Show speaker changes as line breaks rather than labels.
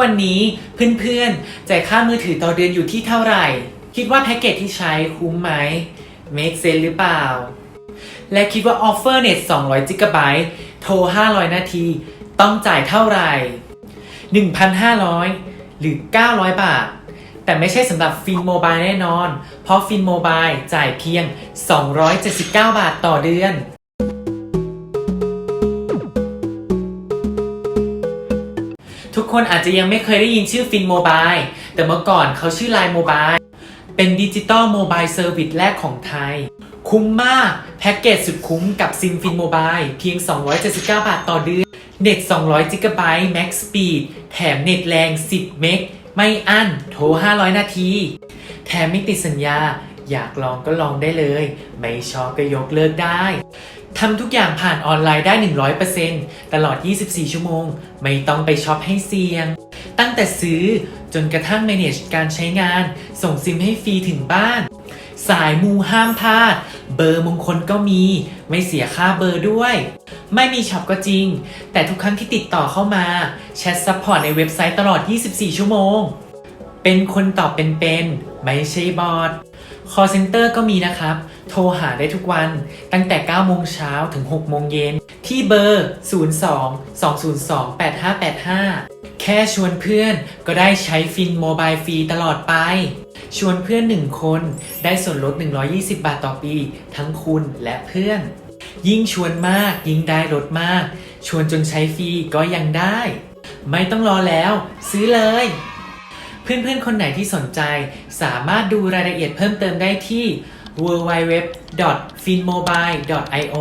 วันนี้เพื่อนๆจ่ายค่ามือถือต่อเดือนอยู่ที่เท่าไหร่ คิดว่าแพ็กเกจที่ใช้คุ้มไหม make sense หรือเปล่า และคิดว่าออฟเฟอร์เน็ต200 g b โทร 500 นาที ต้องจ่ายเท่าไหร่ 1,500 หรือ 900 บาท แต่ไม่ใช่สำหรับฟินโมบายแน่นอน เพราะฟินโมบายจ่ายเพียง 279 บาทต่อเดือน ทุกคนอาจจะยังไม่เคยได้ยินชื่อฟินโมบายแต่เมื่อก่อนเขาชื่อไลน์โมบายเป็นดิจิตอลโมบายเซอร์วิสแรกของไทย คุ้มมาก แพ็กเกจสุดคุ้มกับซิมฟินโมบายเพียง 279 บาทต่อเดือน เน็ต 200 g b Max Speed แถมเน็ตแรง 10 เมกไม่อั้น โทร 500 นาที แถมไม่ติดสัญญา อยากลองก็ลองได้เลย ไม่ชอบก็ยกเลิกได้ทำทุกอย่างผ่านออนไลน์ได้ 100%ตลอด 24 ชั่วโมง ไม่ต้องไปช็อปให้เสี่ยง ตั้งแต่ซื้อจนกระทั่ง manage การใช้งาน ส่งซิมให้ฟรีถึงบ้าน สายมูห้ามพลาด เบอร์มงคลก็มี ไม่เสียค่าเบอร์ด้วย ไม่มีช็อปก็จริง แต่ทุกครั้งที่ติดต่อเข้ามา แชทซัพพอร์ตในเว็บไซต์ตลอด 24 ชั่วโมง เป็นคนตอบเป็นๆ ไม่ใช่บอท call center ก็มีนะครับ โทรหาได้ทุกวันตั้งแต่ 9 โมงเช้าถึง 6 โมงเย็น ที่เบอร์ 02 202 8585 แค่ชวนเพื่อนก็ได้ใช้ฟินโมบายฟรีตลอดไป ชวนเพื่อน 1 คนได้ส่วนลด 120 บาทต่อปี ทั้งคุณและเพื่อน ยิ่งชวนมากยิ่งได้ลดมาก ชวนจนใช้ฟรีก็ยังได้ ไม่ต้องรอแล้ว ซื้อเลย พื่อนๆ คนไหนที่สนใจ สามารถดูรายละเอียดเพิ่มเติมได้ที่ www.finmobile.io